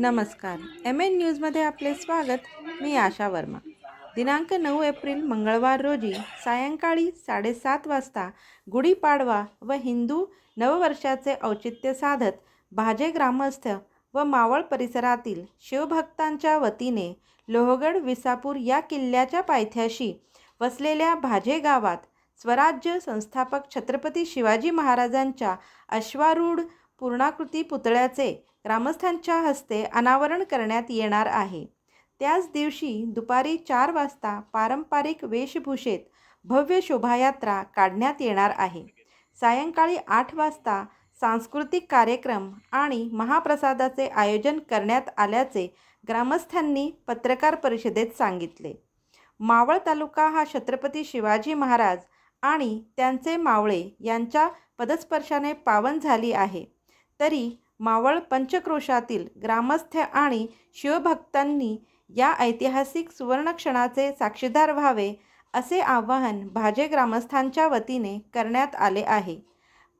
नमस्कार. M N न्यूजमध्ये आपले स्वागत. मी आशा वर्मा. दिनांक नऊ एप्रिल मंगळवार रोजी सायंकाळी साडेसात वाजता गुढीपाडवा व हिंदू नववर्षाचे औचित्य साधत भाजे ग्रामस्थ व मावळ परिसरातील शिवभक्तांच्या वतीने लोहगड विसापूर या किल्ल्याच्या पायथ्याशी वसलेल्या भाजे गावात स्वराज्य संस्थापक छत्रपती शिवाजी महाराजांच्या अश्वारूढ पूर्णाकृती पुतळ्याचे ग्रामस्थांच्या हस्ते अनावरण करण्यात येणार आहे. त्याच दिवशी दुपारी चार वाजता पारंपरिक वेशभूषेत भव्य शोभायात्रा काढण्यात येणार आहे. सायंकाळी आठ वाजता सांस्कृतिक कार्यक्रम आणि महाप्रसादाचे आयोजन करण्यात आल्याचे ग्रामस्थांनी पत्रकार परिषदेत सांगितले. मावळ तालुका हा छत्रपती शिवाजी महाराज आणि त्यांचे मावळे यांच्या पदस्पर्शाने पावन झाली आहे. तरी मावळ पंचक्रोशातील ग्रामस्थ आणि शिवभक्तांनी या ऐतिहासिक सुवर्णक्षणाचे साक्षीदार व्हावे असे आवाहन भाजे ग्रामस्थांच्या वतीने करण्यात आले आहे.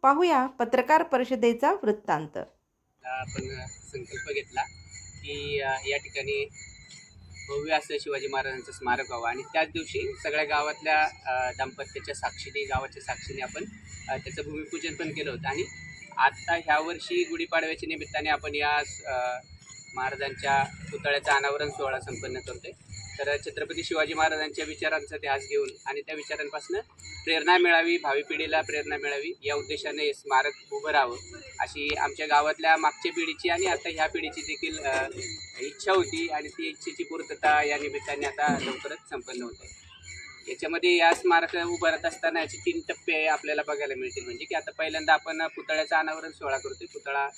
पाहूया पत्रकार परिषदेचा वृत्तांत. आपण संकल्प घेतला की या ठिकाणी भव्य असं शिवाजी महाराजांचं स्मारक व्हावं आणि त्याच दिवशी सगळ्या गावातल्या दाम्पत्याच्या साक्षीने गावाच्या साक्षीने आपण त्याचं भूमिपूजन पण केलं होतं आणि आत्ता ह्या वर्षी गुढीपाडव्याच्या निमित्ताने आपण या महाराजांच्या पुतळ्याचा अनावरण सोहळा संपन्न करतोय. तर छत्रपती शिवाजी महाराजांच्या विचारांचा ध्यास घेऊन आणि त्या विचारांपासून प्रेरणा मिळावी भावी पिढीला प्रेरणा मिळावी या उद्देशाने हे स्मारक उभं राहावं अशी आमच्या गावातल्या मागच्या पिढीची आणि आता ह्या पिढीची देखील इच्छा होती आणि ती इच्छेची पूर्तता या निमित्ताने आता लवकरच संपन्न होत. आहे याच्यामध्ये या स्मारक उभारत असताना याचे तीन टप्पे आपल्याला बघायला मिळतील. म्हणजे की आता पहिल्यांदा आपण पुतळ्याचं अनावरण सोहळा करतोय पुतळा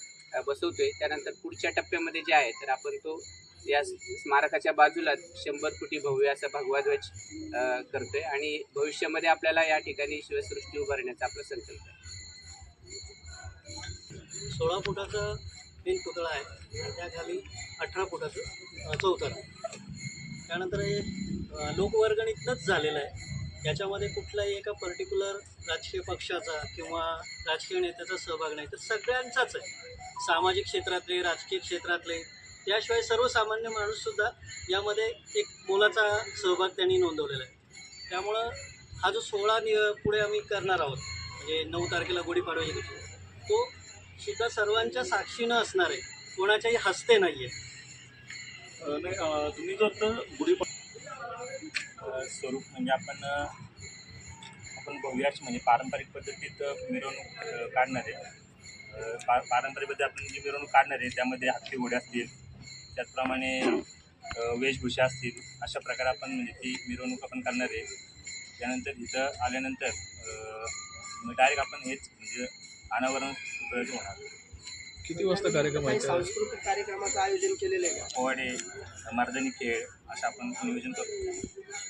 बसवतोय. त्यानंतर पुढच्या टप्प्यामध्ये जे आहे तर आपण तो या स्मारकाच्या बाजूला शंभर फुटी भव्य असा भगवा ध्वज करतोय. आणि भविष्यामध्ये आपल्याला या ठिकाणी शिवसृष्टी उभारण्याचा आपला संकल्प आहे. सोळा फुटाचा तीन पुतळा आहे त्याखाली अठरा फुटाचं अ, आहे त्यानंतर हे लोकवर्गणीतनंच झालेलं आहे. याच्यामध्ये कुठलाही एका पर्टिक्युलर राजकीय पक्षाचा किंवा राजकीय नेत्याचा सहभाग नाही. तर सगळ्यांचाच आहे. सामाजिक क्षेत्रातले राजकीय क्षेत्रातले. त्याशिवाय सर्वसामान्य माणूससुद्धा यामध्ये एक मोलाचा सहभाग त्यांनी नोंदवलेला आहे. त्यामुळं हा जो सोहळा नि पुढे आम्ही करणार आहोत म्हणजे नऊ तारखेला गुढीपाडव्याच्या दिवशी तो सुद्धा सर्वांच्या साक्षीनं असणार आहे. कोणाच्याही हस्ते नाही आहे नाही तुम्ही जर तर गुढीपाडवा स्वरूप म्हणजे आपण आपण भव्य म्हणजे पारंपरिक पद्धतीत मिरवणूक काढणार आहे. पा पारंपरिक पद्धती आपण जी मिरवणूक काढणार आहे त्यामध्ये हत्ती घोडे असतील त्याचप्रमाणे वेशभूषा असतील अशा प्रकारे आपण म्हणजे ती मिरवणूक आपण करणार आहे. त्यानंतर इथं आल्यानंतर डायरेक्ट आपण हेच म्हणजे अनावरण प्रयोग होणार. किती वाजता कार्यक्रम काही आहे? सांस्कृतिक कार्यक्रमाचं आयोजन केलेलं आहे का? पोवाडे मार्दनी खेळ असं आपण नियोजन करतो.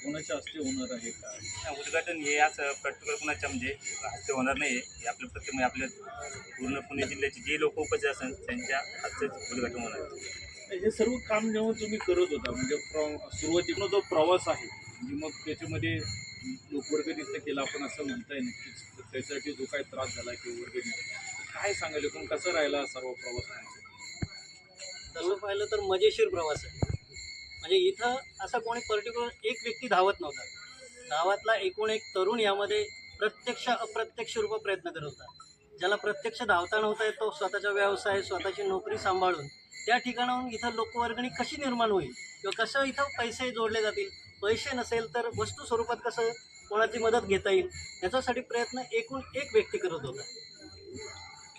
कोणाच्या हस्ते होणार आहे का? उद्घाटन हे असं पर्टिक्युलर कुणाच्या म्हणजे हस्ते होणार नाही. हे आपल्या प्रत्येक म्हणजे आपल्या पूर्ण पुणे जिल्ह्याचे जे लोक उपस्थित असेल त्यांच्या हस्तेच उद्घाटन होणार आहे. हे सर्व काम जेव्हा तुम्ही करत होता म्हणजे प्र सुरुवातीला जो प्रवास आहे म्हणजे मग त्याच्यामध्ये लोकवर्गणीचं केला आपण असं म्हणताय नक्कीच. तर त्यासाठी जो काही त्रास झाला किंवा वर्गणी काय सांगाल एकूण कसं राहिला सर्व प्रवास तसं पाहिलं तर मजेशीर प्रवास आहे. म्हणजे इथं असा कोणी पर्टिक्युलर एक व्यक्ती धावत नव्हता. गावातला एकूण एक तरुण यामध्ये प्रत्यक्ष अप्रत्यक्ष रूप प्रयत्न करत होता. ज्याला प्रत्यक्ष धावता नव्हता येत तो स्वतःचा व्यवसाय स्वतःची नोकरी सांभाळून त्या ठिकाणाहून इथं लोकवर्गणी कशी निर्माण होईल? किंवा कसं इथं पैसे जोडले जातील? पैसे नसेल तर वस्तू स्वरूपात कसं कोणाची मदत घेता येईल? याच्यासाठी प्रयत्न एकूण एक व्यक्ती करत होता.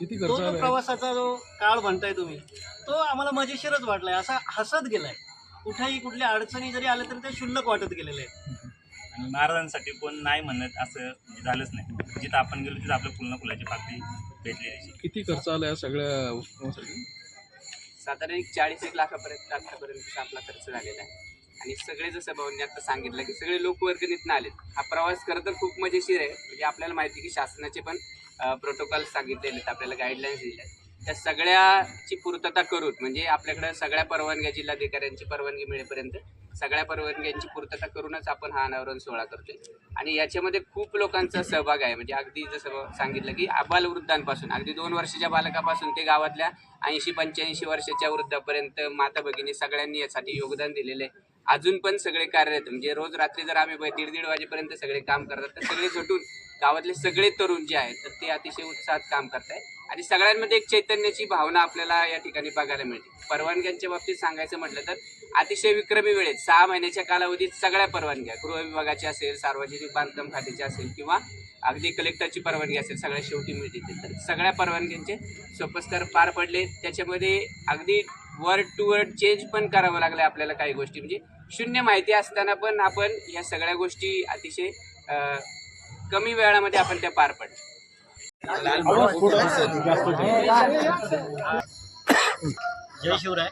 किती तो खर्च जो प्रवासाचा जो काळ म्हणताय तुम्ही तो आम्हाला मजेशीरच वाटलाय. असा हसत गेलाय. कुठेही कुठल्या अडचणी जरी आल्या तरी ते शुल्लक वाटत गेलेले आहेत. आणि महाराजांसाठी कोण नाही म्हणत असं म्हणजे झालंच नाही. जिथं आपण गेलो तिथं आपल्या फुलना फुलाची पाकळी भेटलेली किती खर्च आला या सगळ्या उपक्रमासाठी साधारण एक चाळीस एक लाखापर्यंत आतापर्यंत आपला खर्च झालेला आहे. आणि सगळे जसं भाऊंनी आता सांगितलं की सगळे लोकवर्गणीतनं आलेत. हा प्रवास खरं तर खूप मजेशीर आहे. म्हणजे आपल्याला माहिती आहे की शासनाचे पण प्रोटोकॉल सांगितलेले आहेत आपल्याला गाईडलाईन्स दिल्या आहेत. त्या सगळ्याची पूर्तता करून म्हणजे आपल्याकडे सगळ्या परवानग्या जिल्हाधिकाऱ्यांची परवानगी मिळेपर्यंत सगळ्या परवानग्यांची पूर्तता करूनच आपण हा अनावरण सोहळा करतोय. आणि याच्यामध्ये खूप लोकांचा सहभाग आहे म्हणजे अगदी जसं सांगितलं की आबाल वृद्धांपासून अगदी दोन वर्षाच्या बालकापासून ते गावातल्या ऐंशी पंच्याऐंशी वर्षाच्या वृद्धापर्यंत माता भगिनी सगळ्यांनी यासाठी योगदान दिलेलं आहे. अजून पण सगळे कार्यरत म्हणजे रोज रात्री जर आम्ही दीड दीड वाजेपर्यंत सगळे काम करतात तर सगळे झटून गावातले सगळे तरुण जे आहेत तर ते अतिशय उत्साहात काम करत आहे आणि सगळ्यांमध्ये एक चैतन्याची भावना आपल्याला या ठिकाणी बघायला मिळते. परवानग्यांच्या बाबतीत सांगायचं म्हटलं तर अतिशय विक्रमी वेळेत सहा महिन्याच्या कालावधीत सगळ्या परवानग्या गृह असेल सार्वजनिक बांधकाम खात्याची असेल किंवा अगदी कलेक्टरची परवानगी असेल सगळ्या शेवटी मिळते तर सगळ्या परवानग्यांचे सोपस्कार पार पडले. त्याच्यामध्ये अगदी वर्ड टू वर्ड चेंज पण करावं लागलं आपल्याला काही गोष्टी. म्हणजे शून्य माहिती असताना पण आपण या सगळ्या गोष्टी अतिशय कमी वेळामध्ये आपण त्या पार पडल्या जय शिवराय.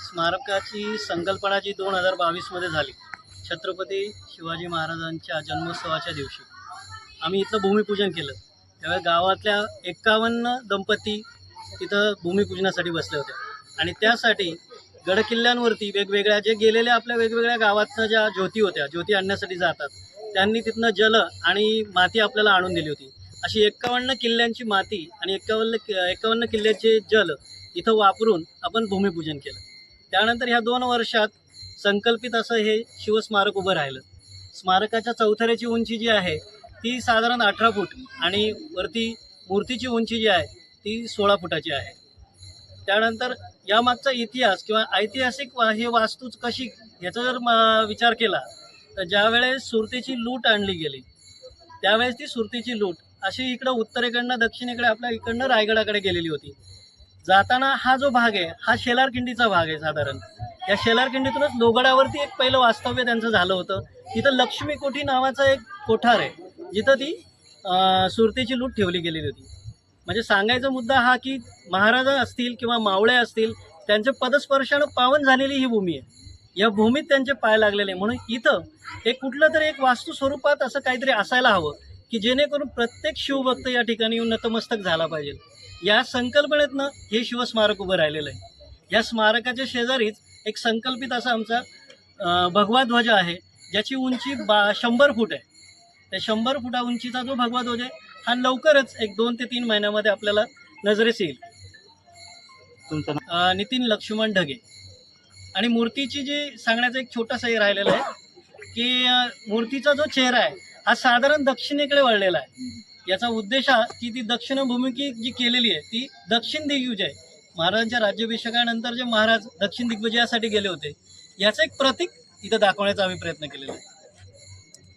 स्मारकाची संकल्पना जी दोन हजार बावीसमध्ये झाली. छत्रपती शिवाजी महाराजांच्या जन्मोत्सवाच्या दिवशी. आम्ही इथलं भूमिपूजन केलं. त्यावेळी गावातल्या एक्कावन्न दंपती तिथं भूमिपूजनासाठी बसले होते आणि त्यासाठी गडकिल्ल्यांवरती वेगवेगळ्या जे गेलेल्या आपल्या वेगवेगळ्या गावातनं ज्या ज्योती होत्या ज्योती आणण्यासाठी जातात त्यांनी तिथनं जल आणि माती आपल्याला आणून दिली होती. अशी एक्कावन्न किल्ल्यांची माती आणि एक्कावन्न एक्कावन्न किल्ल्याचे जल इथं वापरून आपण भूमिपूजन केलं. त्यानंतर ह्या दोन वर्षात संकल्पित असं हे शिवस्मारक उभं राहिलं. स्मारकाच्या चौथऱ्याची उंची जी आहे ती साधारण अठरा फूट आणि वरती मूर्तीची उंची जी आहे ती सोळा फुटाची आहे. त्यानंतर यामागचा इतिहास किंवा ऐतिहासिक वा हे वास्तूच कशी ह्याचा जर विचार केला तर ज्यावेळेस सुरतीची लूट आणली गेली त्यावेळेस ती सुरतीची लूट अशी इकडं उत्तरेकडनं दक्षिणेकडे आपल्या इकडनं रायगडाकडे गेलेली होती. जाताना हा जो भाग आहे हा शेलारखिंडीचा भाग आहे साधारण. या शेलारखिंडीतूनच लोगडावरती एक पहिलं वास्तव्य त्यांचं झालं होतं. तिथं लक्ष्मी कोठी नावाचा एक कोठार आहे जिथं ती सुरतीची लूट ठेवली गेलेली होती. म्हणजे सांगायचा मुद्दा हा की महाराजा असतील किंवा मावळे असतील त्यांच्या पदस्पर्शानं पावन झालेली ही भूमी आहे. या भूमीत त्यांचे पाय लागलेले आहे. म्हणून इथं एक कुठलं तरी एक वास्तू स्वरूपात असं काहीतरी असायला हवं की जेणेकरून प्रत्येक शिवभक्त या ठिकाणी येऊन नतमस्तक झाला पाहिजे. या संकल्पनेतनं हे शिवस्मारक उभं राहिलेलं आहे. या स्मारकाच्या शेजारीच एक संकल्पित असा आमचा भगवा ध्वज आहे ज्याची उंची बा शंभर फूट आहे. त्या शंभर फुटा उंचीचा जो भगवा ध्वज आहे हा लवकरच एक दोन ते तीन महिन्यामध्ये आपल्याला नजरेस येईल. नितीन लक्ष्मण ढगे. आणि मूर्तीची जी सांगण्याचा एक छोटासा राहिलेला आहे की मूर्तीचा जो चेहरा आहे हा साधारण दक्षिणेकडे वळलेला आहे. याचा उद्देश हा की ती दक्षिण भूमिकी जी केलेली आहे ती दक्षिण दिग्विजय आहे. महाराजांच्या राज्याभिषेकानंतर जे महाराज दक्षिण दिग्विजयासाठी गेले होते याचं एक प्रतीक इथं दाखवण्याचा आम्ही प्रयत्न केलेला आहे.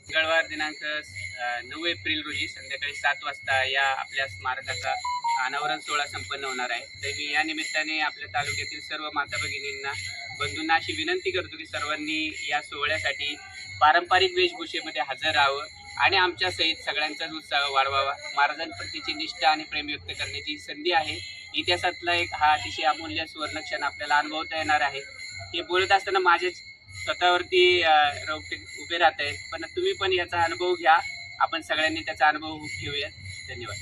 मंगळवार दिनांक नऊ एप्रिल रोजी संध्याकाळी सात वाजता या आपल्या स्मारकाचा अनावरण सोहळा संपन्न होणार आहे. तर मी या निमित्ताने आपल्या तालुक्यातील सर्व माता भगिनींना बंधूंना अशी विनंती करतो की सर्वांनी या सोहळ्यासाठी पारंपरिक वेशभूषेमध्ये हजर राहावं आणि आमच्या सहित सगळ्यांचाच उत्साह वाढवावा. महाराजांप्रतीची निष्ठा आणि प्रेम व्यक्त करण्याची संधी आहे. इतिहासातला एक हा अतिशय अमूल्य सुवर्णक्षण आपल्याला अनुभवता येणार आहे. हे बोलत असताना माझेच स्वतःवरती रोपटे उभे राहत आहेत. पण तुम्ही पण याचा अनुभव घ्या. आपण सगळ्यांनी त्याचा अनुभव घेऊया धन्यवाद.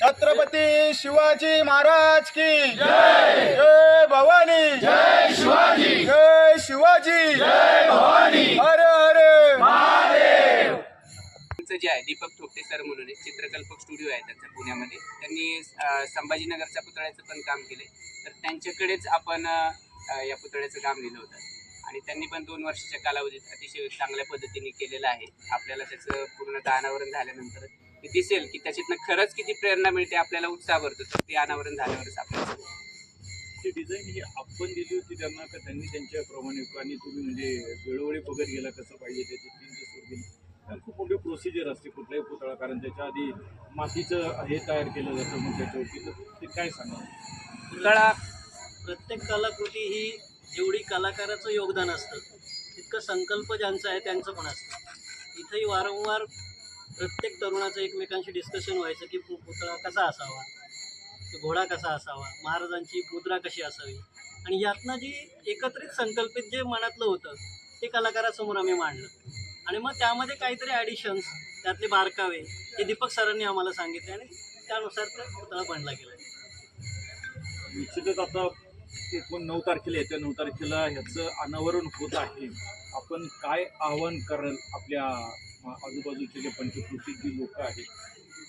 छत्रपती शिवाजी महाराज की जय जय भवानी जय शिवाजी जय शिवाजी जय भवानी. हर हर. त्यांचं जे आहे दीपक ठोकटे सर म्हणून एक चित्रकल्पक स्टुडिओ आहे त्यांचा पुण्यामध्ये. त्यांनी अ, संभाजीनगरच्या पुतळ्याचं पण काम केले तर त्यांच्याकडेच आपण अ, या पुतळ्याचं काम लिहिलं होतं. आणि त्यांनी पण दोन वर्षाच्या कालावधीत अतिशय चांगल्या पद्धतीने केलेलं आहे. आपल्याला त्याचं पूर्ण दानावरण झाल्यानंतर ते दिसेल की त्याच्यातनं खरंच किती प्रेरणा मिळते आपल्याला उत्साह भरतो तर ते अनावरण झाल्यावरच आपल्याला ती डिझाईन ही आपण दिली होती त्यांना का त्यांनी त्यांच्याप्रमाणे आणि तुम्ही म्हणजे वेळोवेळी बघत गेला कसं पाहिजे त्याची तीन दिवस दिली खूप मोठी प्रोसिजर असते कुठलाही पुतळा कारण त्याच्या आधी मातीचं हे तयार केलं जातं मग त्याच्यावरती तर ते काय सांगा पुतळा प्रत्येक कलाकृती ही जेवढी कलाकाराचं योगदान असतं तितकं संकल्प ज्यांचं आहे त्यांचं पण असतं. इथंही वारंवार प्रत्येक तरुणाचं एकमेकांशी डिस्कशन व्हायचं की पुतळा कसा असावा? तो घोडा कसा असावा? महाराजांची मुद्रा कशी असावी? आणि यातनं जी एकत्रित संकल्पित जे मनातलं होतं ते कलाकारासमोर आम्ही मांडलं. आणि मग त्यामध्ये काहीतरी ॲडिशन्स त्यातले बारकावे हे दीपक सरांनी आम्हाला सांगितले आणि त्यानुसार तो पुतळा बनला गेला. निश्चितच आता एकूण नऊ तारखेला येत्या नऊ तारखेला ह्याचं अनावरण होत आहे. आपण काय आवाहन कराल आपल्या आजूबाजूचे जे पंचकृती जी लोक आहेत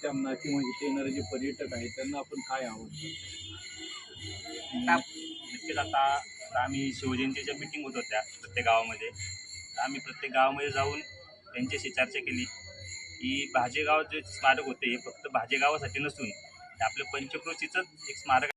त्यांना किंवा इथे येणारे जे पर्यटक आहेत त्यांना आपण काय आव्हान कराल नक्कीच आता आम्ही शिवजयंतीच्या मिटिंग होत होत्या प्रत्येक गावामध्ये. तर आम्ही प्रत्येक गावामध्ये जाऊन त्यांच्याशी चर्चा केली. की भाजेगाव जे स्मारक होते हे फक्त भाजेगावासाठी नसून ते आपल्या पंचक्रोशीचंच एक स्मारक